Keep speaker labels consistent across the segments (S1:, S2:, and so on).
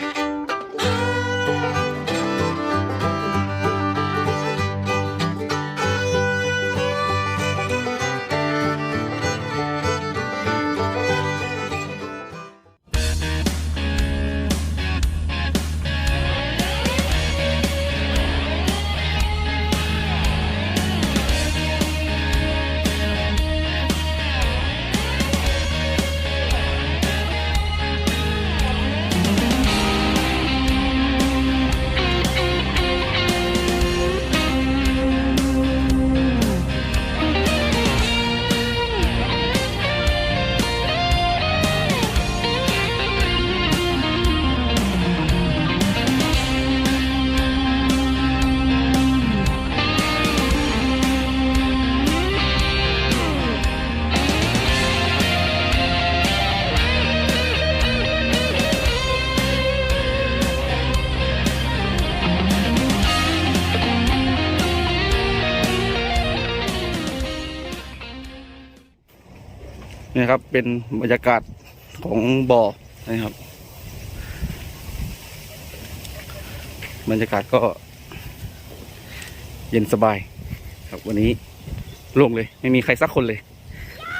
S1: thank you นี่ครับ เป็นบรรยากาศของบ่อนะครับ บรรยากาศก็ เย็นสบาย ครับวันนี้โล่งเลย ไม่มีใครสักคนเลย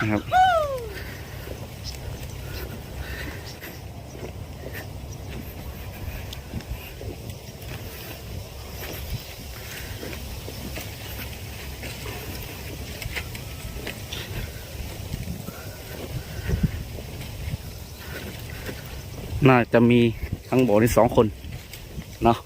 S1: นะครับ น่าจะมีทั้งบ่อนี่สองคนเนาะ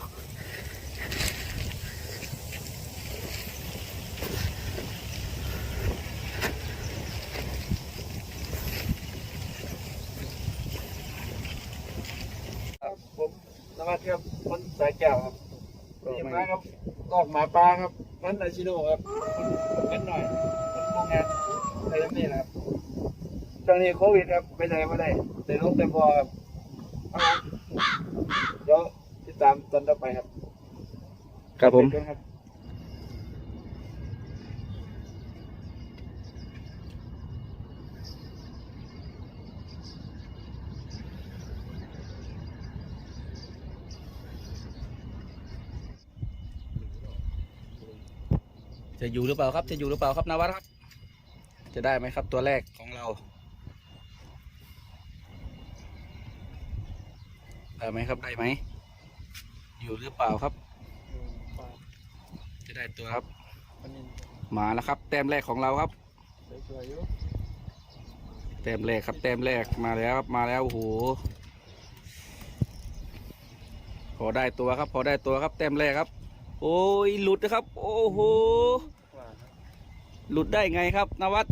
S2: ครับผมนวัดครับคนสายแก้วครับนี่มาครับลอกหมาปลาครับมันอาชิโนครับกันหน่อยมันโรงงานอะไรแบบนี้นะครับช่วงนี้โควิดครับไปไหนม่ได้แต่ลงแต่พอครับครับ เดี๋ยวติดตามตอนต่อไปครับ
S1: ครับผม
S2: ไปกันครับ
S1: จะอยู่หรือเปล่าครับ จะอยู่หรือเปล่าครับนวัดครับ จะได้ไหมครับตัวแรกของเรา ได้ไหมครับได้ไหม อยู่หรือเปล่าครับ จะได้ตัวครับมาแล้วครับ แต้มแรกของเราครับ
S2: สวยๆอยู่
S1: แต้มแรกครับแต้มแรกมาแล้วครับมาแล้วโอ้โหพอได้ตัวครับ พอได้ตัวครับแต้มแรกครับ โอ้ยหลุดนะครับ โอ้โหหลุดได้ไงครับนวัด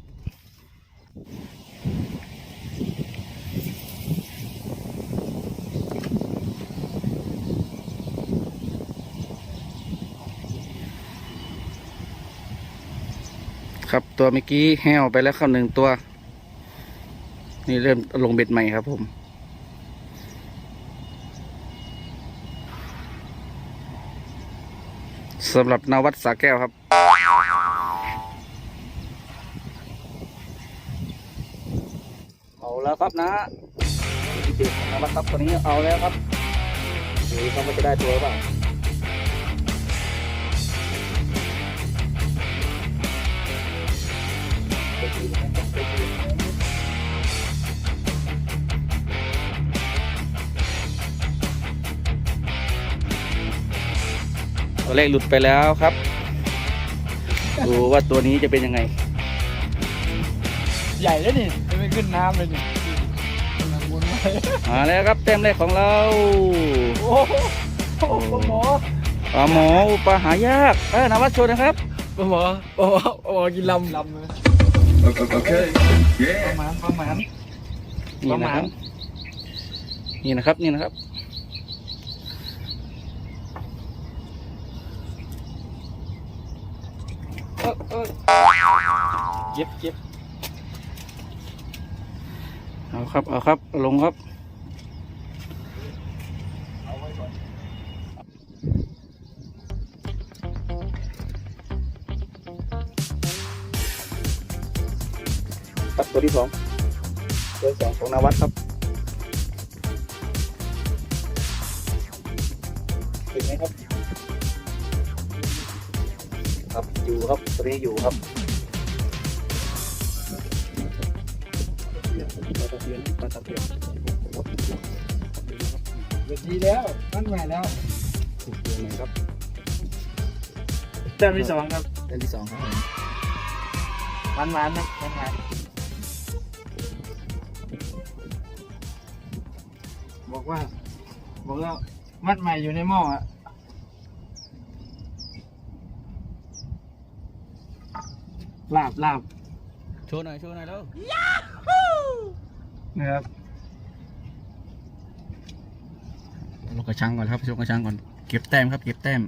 S1: ครับตัวเมื่อกี้แห้วไปแล้วครับหนึ่งตัว นี่เริ่มลงเบ็ดใหม่ครับผม สำหรับนวัดสาแก้วครับ เอาแล้วครับนะเด็กนวัดครับตัวนี้เอาแล้วครับดูเขาไม่จะได้ตัวหรือเปล่า ตัวแรกหลุดไปแล้วครับ ดูว่าตัวนี้จะเป็นยังไง
S2: ใหญ่แล้วนี่จะไม่ขึ้นน้ำเลยนี่กำลังวนไป
S1: มาแล้วครับแต้มแรกของเรา
S2: โอ้โหโอ้โหหมอ
S1: ปลาหมอปลาหายากเออนาวัดโชว์นะครับ
S2: ปลาหมอปลาหมอปลาหมอกินลำลำเลย
S3: Okay.
S2: ป
S3: Yeah.
S2: ระมาณประมาณ
S1: นี่
S2: ประ
S1: นะ
S2: มา
S1: ค
S2: ณ
S1: รับนี่นะครับนี่นะครับ
S2: เออเออ เจ็บเจ็บ
S1: เอาครับ เอาครับ ลงครับครับตัวที่สองตัวสองของนาวัดครับเห็นไหมครับ อยู่ครับตัวนี้อยู่ครับปลาตะเพียนปลาตะเพียน
S2: เดี๋ยวดีแล้วมันใหม่แล้ว
S1: ถูกตัวไหนครับ
S2: แต้มที่สองครับ
S1: เดือนที่สองครับผม
S2: มันมันๆนะมันมันบอกว่าบอกว่ามัดใหม่อยู่ในหม้ออะ ลาบลาบ
S1: โชว์หน่อยโชว์หน่อยแล้ว
S2: นะครับ
S1: ลงกระชังก่อนครับชกกระชังก่อน เก็บแต้มครับ เก็บแต้ม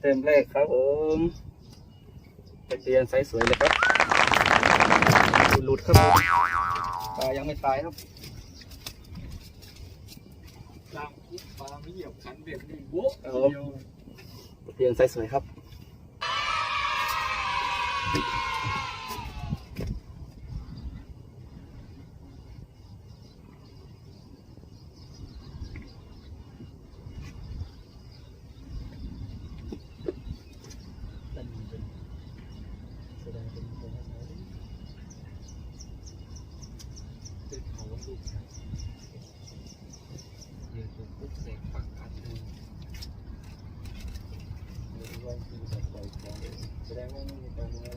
S1: เต็มแรกครับผมตะเพียนไซส์สวยเลยครับหลุดครับผมปลายังไม่ตายครับ
S2: ลาบปลาไม่เหยียบขันเบ็ดนี่โบ๊ะ
S1: ครับผม
S2: เดียว
S1: ตะเพียนไซส์สวยครับ
S2: แสดงว่าไม่มีการเมือง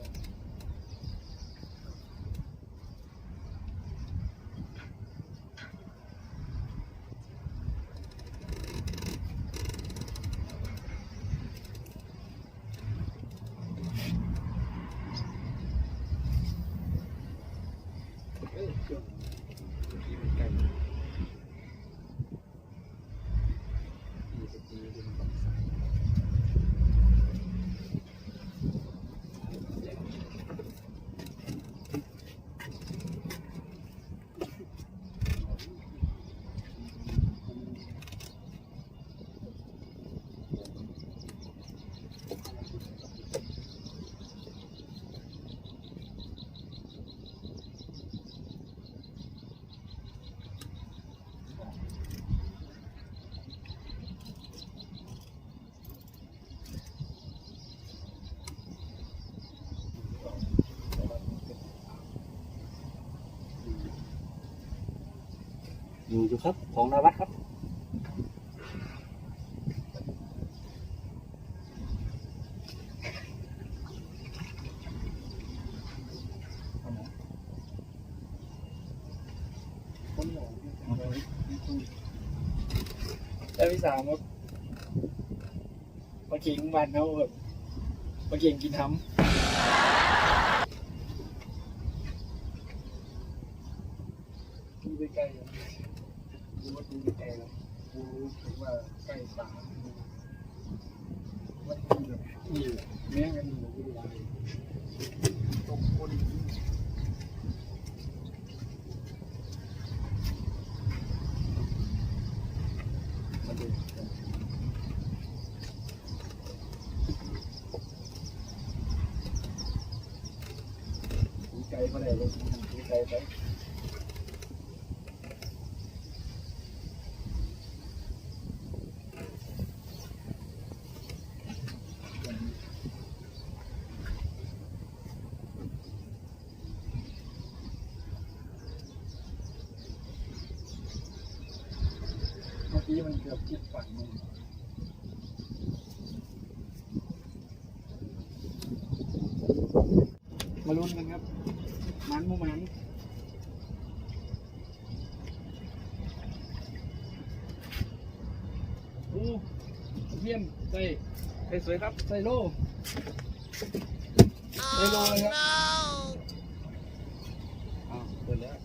S1: อยู่อยู่ครับของนาวัดครับ
S2: แล้วที่สามครับปลาเก่งบ้านเขาแบบปลาเก่งกินทำดูไปใกล้ ๆดูว่าดูไปไกลแล้วดูถึงว่าใกล้ป่าว่าดูแบบนี่แม่งกันอยู่ที่ไหนตรงคนมาดูดีใจเมื่อไหร่เลยดีใจไปเมื่อกี้มันเกือบคิดฝันมันมาลุ้นกันครับ มันมุมันโอ้เยี่ยมใส่ใส่สวยครับ ใส่โลใส่โลเลยครับ
S1: อ้าวเปิดแล้ว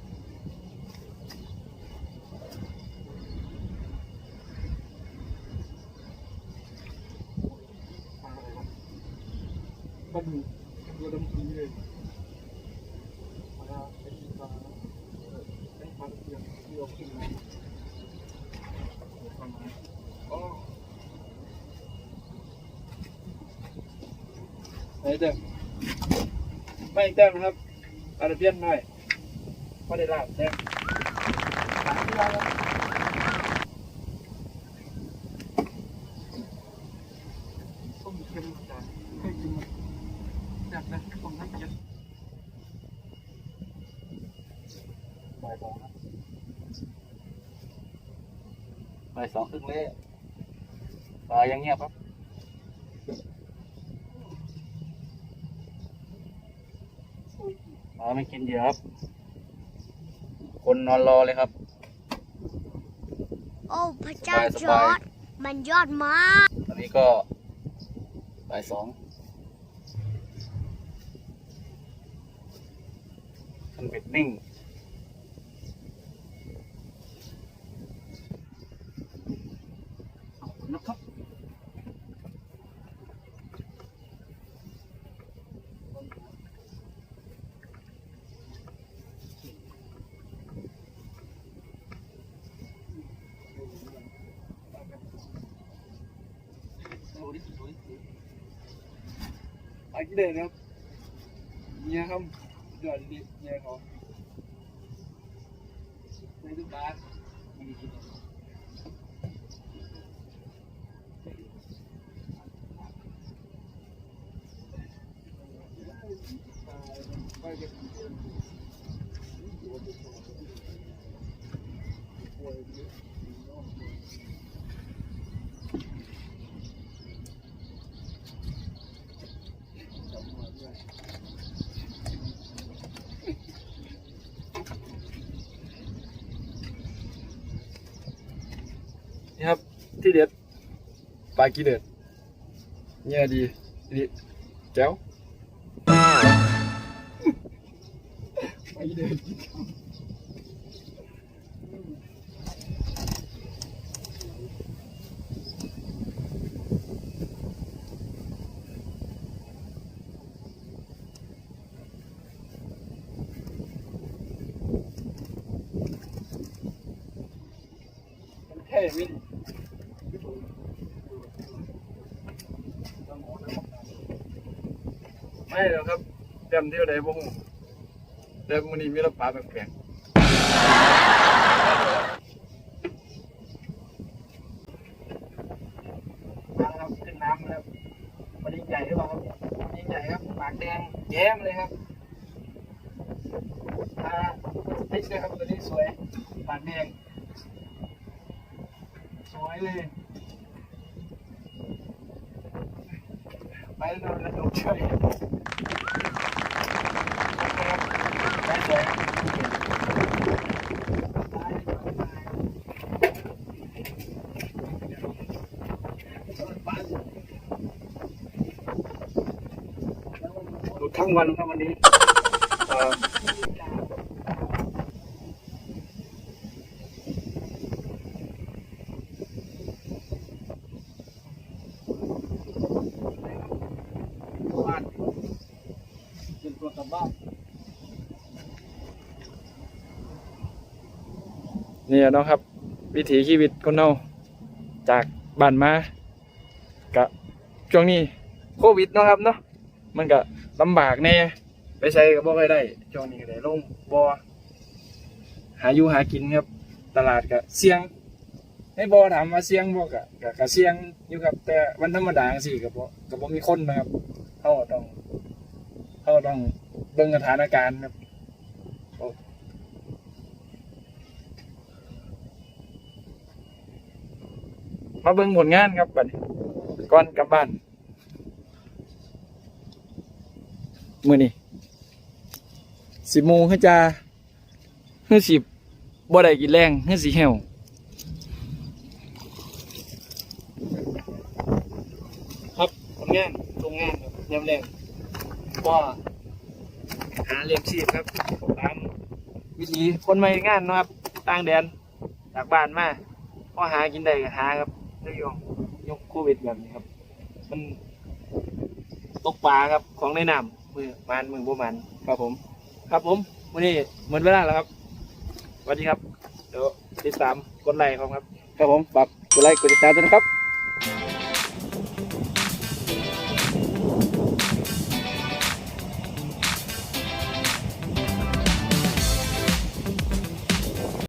S2: เก็ดูดูดำปีเลยมาเป็นปลาเป็นปลาเทียมที่เราขึ้นมาประมาณอ๋อ ไหนเด้อไม่แต้มนะครับอาราเบียนหน่อยไม่ได้ลาบแต้มสามที่ลาบแล้วต้มเค็มจ้ะเคยกินแบบนะต้มน้ำเย็นบ่ายสองครับ
S1: ไปสองครึ่งเลยปลายังเงียบครับปลา ไม่กินเหยื่อครับ คนนอนรอเลยครับ
S3: โอ้พระเจ้า
S1: ส
S3: จ
S1: บา
S3: อยร์ดมันยอดมาก
S1: ตอนนี้ก็บ่ายสองคันเบ็ดนิ่ง
S2: อันเลยนครับเนี่ยครับยอดดีเนี่ยเขาในทุกบ้านมีกิน ที่เด็ดปลากีเด็ดเนี่ยดีดีแก้วปลากีเด็ดเฮ้ยวิน ไม่หรอกครับเต็มเที่ยวใดบ่ฮู้แต่มื้อนี้มีรถปลาแปลกๆมาแล้วครับขึ้นน้ำแล้วมันยิ่งใหญ่หรือเปล่าครับมันยิ่งใหญ่ครับปากแดงแย้มเลยครับตาติ๊กเลยครับตัวนี้สวยปากแดงสวยเลยไปแล้วโดนระดมช่วย ทั้งวันครับวันนี้เอ่อบ้านเป็นตัวกลับบ้านนี่เนาะครับ วิถีชีวิตคนเราจากบ้านมากะช่วงนี้โควิดเนาะครับเนาะมันก็ ลำบากแน่ไปใช้ก็บ่ค่อยได้ช่วงนี้ก็ได้ลงบ่หาอยู่หากินครับ ตลาดก็เสี่ยงให้บ่ถามว่าเสี่ยงบ่ก็ก็ก็เสี่ยงอยู่ครับ แต่วันธรรมดาจังซี่ก็บ่ก็บ่มีคนนะครับเฮาต้องเฮาต้องเบิ่งสถานการณ์ครับมาเบิ่งผลงานครับบัดนี้ก่อนกลับบ้าน มื้อนี้สิบโมงคือจะฮือสิบบ่ได้กินแรงฮือสิแห้วครับผลงานโรงงานครับยามแรงก็หาเลี้ยงชีพครับตามวิถีคนไม่งานนะครับต่างแดนจากบ้านมาพอหากินได้ก็หาครับเรื่องยกโควิดแบบนี้ครับ มันตตกปลาครับของในน้ำ มือมันมือบ่มัน
S1: ครับผม
S2: ครับผมวันนี้เหมือนเวลาแล้วครับสวัสดีครับ เดี๋ยวติดตามกดไลค์ครับ
S1: ครับผมฝากกดไลค์กดติดตามด้วยนะครับ